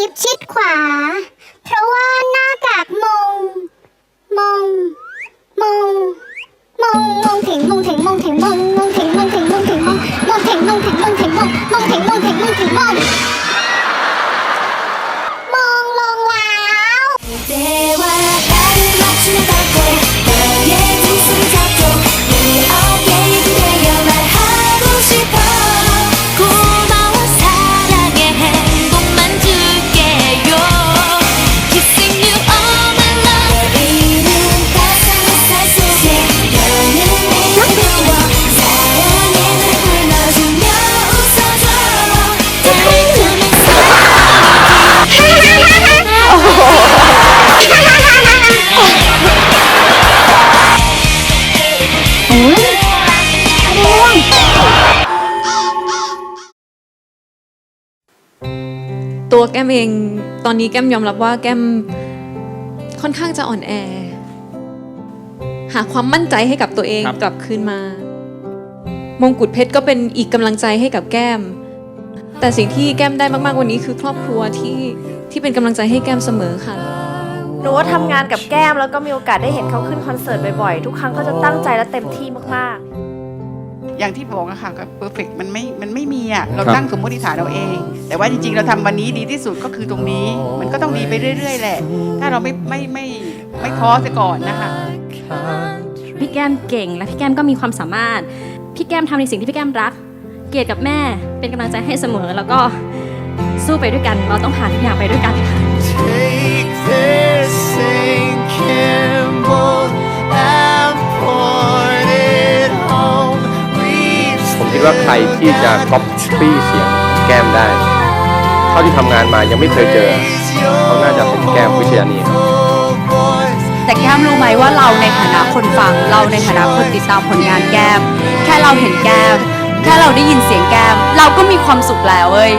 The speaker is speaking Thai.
ทิพย์ชิดขวา เพราะว่าหน้ากากมง มง มง มง มงถึงมงถึงมงถึงมงมงถึงมงถึงมงถึงมงมงถึงมงถึงมงถึงมงมงถึงมงถึงมงถึงมงม ตัวแก้มเองตอนนี้แก้มยอมรับว่าแก้มค่อนข้างจะอ่อนแอ หาความมั่นใจให้กับตัวเองครับ กลับคืนมา มงกุฎเพชรก็เป็นอีกกำลังใจให้กับแก้ม แต่สิ่งที่แก้มได้มาก ๆ วันนี้คือครอบครัวที่ที่เป็นกำลังใจให้แก้มเสมอค่ะ หนูว่าทำงานกับแก้มแล้วก็มีโอกาสได้เห็นเขาขึ้นคอนเสิร์ตบ่อยๆ ทุกครั้งเขาจะตั้งใจและเต็มที่มากๆ อย่างที่บอกอะค่ะก็เพอร์เฟกมันไม่มันไม่มีอะเราครับตั้งสมมติฐานเราเอง แต่ว่าจริงๆ เราทำวันนี้ดีที่สุดก็คือตรงนี้ มันก็ต้องดีไปเรื่อย ๆ แหละ ถ้าเราไม่ไม่ไม่ไม่ท้อซะก่อนนะคะพี่แก้มเก่งและพี่แก้มก็มีความสามารถ พี่แก้มทำในสิ่งที่พี่แก้มรัก เกลียดกับแม่เป็นกำลังใจให้เสมอแล้วก็สู้ไปด้วยกัน เราต้องผ่านทุกอย่างไปด้วยกันค่ะ ดว่าใครที่จะก๊อปปี้เสียงแก้มได้ เท่าที่ทำงานมายังไม่เคยเจอ เขาน่าจะเป็นแก้มวิชยานีครับแต่แก้มรู้ไหมว่าเราในฐานะคนฟังเราในฐานะคนติดตามผลงานแก้ม แค่เราเห็นแก้ม แค่เราได้ยินเสียงแก้ม เราก็มีความสุขแล้วเว้ย